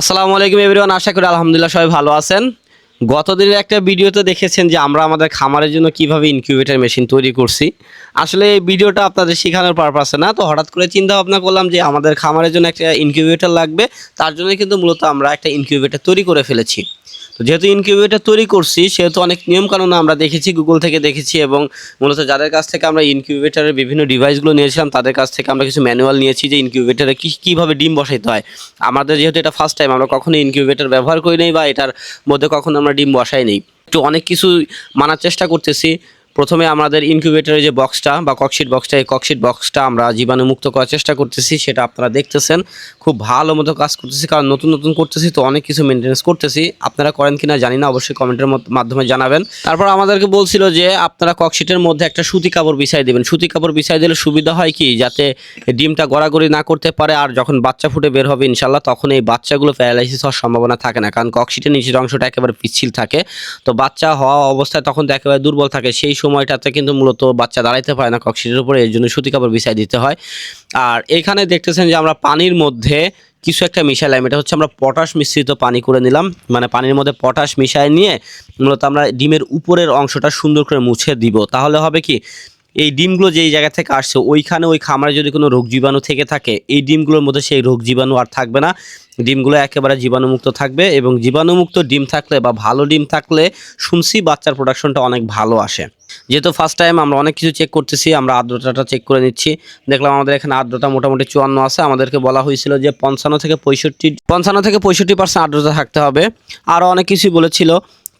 আসসালামু আলাইকুম এভরিওয়ান, আশা করি আলহামদুলিল্লাহ সবাই ভালো আছেন। গতদিনের একটা ভিডিওতে দেখেছেন যে আমরা আমাদের খামারের জন্য কীভাবে ইনকিউবেটর মেশিন তৈরি করছি। আসলে এই ভিডিওটা আপনাদের শেখানোর পারপাসে না, তো হঠাৎ করে চিন্তা ভাবনা করলাম যে আমাদের খামারের জন্য একটা ইনকিউবেটর লাগবে, তার জন্য কিন্তু মূলত আমরা একটা ইনকিউবেটর তৈরি করে ফেলেছি। যেহেতু ইনকিউবেটার তৈরি করছি, সেহেতু অনেক নিয়মকানুন আমরা দেখেছি গুগল থেকে দেখেছি এবং মূলত যাদের কাছ থেকে আমরা ইনকিউবেটারের বিভিন্ন ডিভাইসগুলো নিয়েছিলাম, তাদের কাছ থেকে আমরা কিছু ম্যানুয়াল নিয়েছি যে ইনকিউবেটারে কী, কীভাবে ডিম বসাইতে হয়। আমাদের যেহেতু এটা ফার্স্ট টাইম আমরা কখনো ইনকিউবেটার ব্যবহার করি নাই বা এটার মধ্যে কখনো আমরা ডিম বসাই নেই। একটু অনেক কিছু মানার চেষ্টা করতেছি। প্রথমে আমাদের ইনকিউবেটরের যে বক্সটা বা ককশিট বক্সটা এই ককশিট বক্সটা আমরা জীবাণুমুক্ত করার চেষ্টা করতেছি, সেটা আপনারা দেখতেছেন। খুব ভালো মতো কাজ করতেছি, কারণ নতুন নতুন করতেছি তো অনেক কিছু মেনটেন্স করতেছি। আপনারা করেন কিনা জানি না, অবশ্যই কমেন্টের মাধ্যমে জানাবেন। তারপর আমাদেরকে বলছিল যে, আপনারা ককশিটের মধ্যে একটা সুতি কাপড় বিছাই দেবেন। সুতি কাপড় বিছাই দিলে সুবিধা হয় কি? যাতে ডিমটা গড়াগড়ি না করতে পারে, আর যখন বাচ্চা ফুটে বের হবে ইনশাল্লাহ তখন এই বাচ্চাগুলো প্যারালাইসিস হওয়ার সম্ভাবনা থাকে না। কারণ ককশিটের নিচের অংশটা একেবারে পিচ্ছিল থাকে। তো বাচ্চা হওয়া অবস্থায় তখন তো একেবারে দুর্বল থাকে। সেই সময়টাতে কিন্তু মূলত বাচ্চা দাঁড়াইতে পারে না ককশিটের উপরে এই জন্য সুতি কাপড় বিছাই দিতে হয়। আর এখানে দেখতেছেন যে আমরা পানির মধ্যে কিছু একটা মিশাইলাম এটা হচ্ছে আমরা পটাশ মিশ্রিত পানি করে নিলাম। মানে পানির মধ্যে পটাশ মিশাই নিয়ে মূলত আমরা ডিমের উপরের অংশটা সুন্দর করে মুছে দিব। তাহলে হবে কি? এই ডিমগুলো যেই জায়গা থেকে আসছে, ওইখানে ওই খামারে যদি কোনো রোগ জীবাণু থেকে থাকে, এই ডিমগুলোর মধ্যে সেই রোগ জীবাণু আর থাকবে না। ডিমগুলো একেবারে জীবাণুমুক্ত থাকবে এবং জীবাণুমুক্ত ডিম থাকলে বা ভালো ডিম থাকলে শুনছি বাচ্চার প্রোডাকশনটা অনেক ভালো আসে। যেহেতু ফার্স্ট টাইম আমরা অনেক কিছু চেক করতেছি, আমরা আর্দ্রতাটা চেক করে নিচ্ছি। দেখলাম আমাদের এখানে আর্দ্রতা মোটামুটি চুয়ান্ন আছে। আমাদেরকে বলা হয়েছিল যে পঞ্চান্ন থেকে পঁয়ষট্টি, পঞ্চান্ন থেকে পঁয়ষট্টি পার্সেন্ট আর্দ্রতা থাকতে হবে। আরও অনেক কিছুই বলেছিল।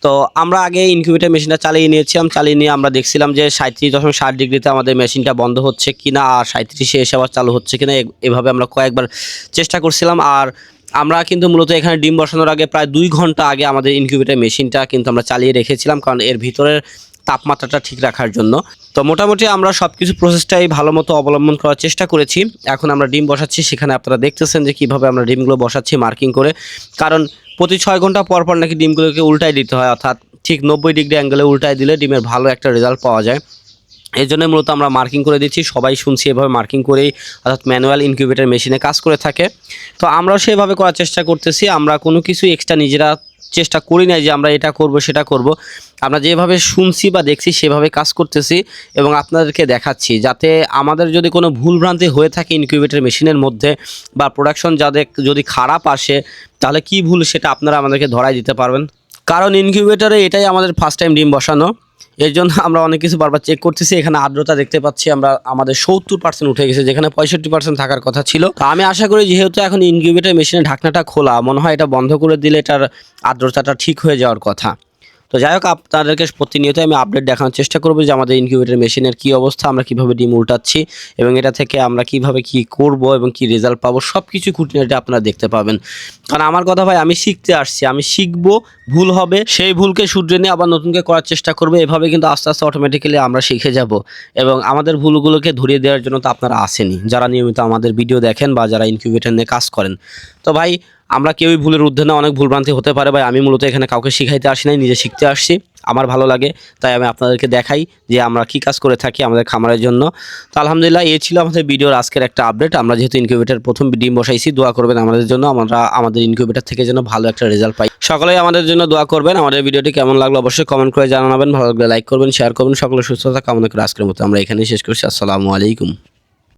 তো আমরা আগে ইনকিউবেটার মেশিনটা চালিয়ে নিয়েছিলাম, চালিয়ে নিয়ে আমরা দেখছিলাম যে সাঁত্রিশ দশমিক ষাট ডিগ্রিতে আমাদের মেশিনটা বন্ধ হচ্ছে কিনা আর সাঁত্রিশে এসে আবার চালু হচ্ছে কিনা এভাবে আমরা কয়েকবার চেষ্টা করছিলাম। আর আমরা কিন্তু মূলত এখানে ডিম বসানোর আগে প্রায় দুই ঘণ্টা আগে আমাদের ইনকিউবেটার মেশিনটা কিন্তু আমরা চালিয়ে রেখেছিলাম, কারণ এর ভিতরের তাপমাত্রাটা ঠিক রাখার জন্য। তো মোটামুটি আমরা সব কিছু প্রসেসটাই ভালো মতো অবলম্বন করার চেষ্টা করেছি। এখন আমরা ডিম বসাচ্ছি, সেখানে আপনারা দেখতেছেন যে কীভাবে আমরা ডিমগুলো বসাচ্ছি মার্কিং করে। কারণ প্রতি ছয় ঘণ্টা পর পর নাকি ডিমগুলোকে উল্টাই দিতে হয়, অর্থাৎ ঠিক নব্বই ডিগ্রি অ্যাঙ্গেলে উল্টাই দিলে ডিমের ভালো একটা রেজাল্ট পাওয়া যায়। এই জন্য মূলত আমরা মার্কিং করে দিচ্ছি, সবাই শুনছি এভাবে মার্কিং করেই, অর্থাৎ ম্যানুয়াল ইনকিউবেটর মেশিনে কাজ করে থাকে। তো আমরাও সেভাবে করার চেষ্টা করতেছি, আমরা কোনো কিছু এক্সট্রা নিজেরা চেষ্টা করি না যে আমরা এটা করব, সেটা করব। আমরা যেভাবে শুনছি বা দেখছি, সেভাবে কাজ করতেছি এবং আপনাদেরকে দেখাচ্ছি। যাতে আমাদের যদি কোনো ভুলভ্রান্তি হয়ে থাকে ইনকিউবেটর মেশিনের মধ্যে বা প্রোডাকশন যাদের যদি খারাপ আসে, তাহলে কি ভুল সেটা আপনারা আমাদেরকে ধরাই দিতে পারবেন। কারণ ইনকিউবেটরে এটাই আমাদের ফার্স্ট টাইম ডিম বসানো। এর জন্য আমরা অনেক কিছু বারবার চেক করতেছি। এখানে আর্দ্রতা দেখতে পাচ্ছি আমরা, আমাদের সত্তর পার্সেন্ট উঠে গেছে, যেখানে পঁয়ষট্টি পার্সেন্ট থাকার কথা ছিল। তো আমি আশা করি যেহেতু এখন ইনকিউবেটার মেশিনের ঢাকনাটা খোলা, মনে হয় এটা বন্ধ করে দিলে এটার আর্দ্রতাটা ঠিক হয়ে যাওয়ার কথা। তো যাই হোক আপনাদেরকে প্রতিনিয়ত আমি আপডেট দেখানোর চেষ্টা করব যে আমাদের ইনকিউবেটর মেশিনের কি অবস্থা, আমরা কীভাবে ডিম উল্টাচ্ছি এবং এটা থেকে আমরা কীভাবে কি করব এবং কি রেজাল্ট পাবো সব কিছু খুঁটিনাটি আপনারা দেখতে পাবেন। কারণ আমার কথা ভাই, আমি শিখতে আসছি, আমি শিখব, ভুল হবে, সেই ভুলকে শুধরে নিয়ে আবার নতুনকে করার চেষ্টা করব, এভাবে কিন্তু আস্তে আস্তে অটোমেটিক্যালি আমরা শিখে যাব এবং আমাদের ভুলগুলোকে ধরিয়ে দেওয়ার জন্য তো আপনারা আসেনি যারা নিয়মিত আমাদের ভিডিও দেখেন বা যারা ইনকিউবেটর নিয়ে কাজ করেন। তো ভাই আমরা কেউই ভুলের ঊর্ধ্বে না, অনেক ভুলভ্রান্তি হতে পারে ভাই। আমি মূলত এখানে কাউকে শিখাইতে আসি নাই, নিজে শিখতে আসছি। আমার ভালো লাগে, তাই আমি আপনাদেরকে দেখাই যে আমরা কি কাজ করে থাকি আমাদের খামারের জন্য। তো আলহামদুলিল্লাহ, এই ছিল আমাদের ভিডিওর আজকের একটা আপডেট আমরা যেহেতু ইনকিউবেটার প্রথম ডিম বসাইছি, দোয়া করবেন আমাদের জন্য। আমরা আমাদের ইনকিউবেটার থেকে যেন ভালো একটা রেজাল্ট পাই। সকলেই আমাদের জন্য দোয়া করবেন। আমাদের ভিডিওটি কেমন লাগল অবশ্যই কমেন্ট করে জানাবেন। ভালো লাগলে লাইক করবেন শেয়ার করবেন। সকলে সুস্থতা কামনা করে আজকের মতো আমরা এখানেই শেষ করছি। আসসালামু আলাইকুম।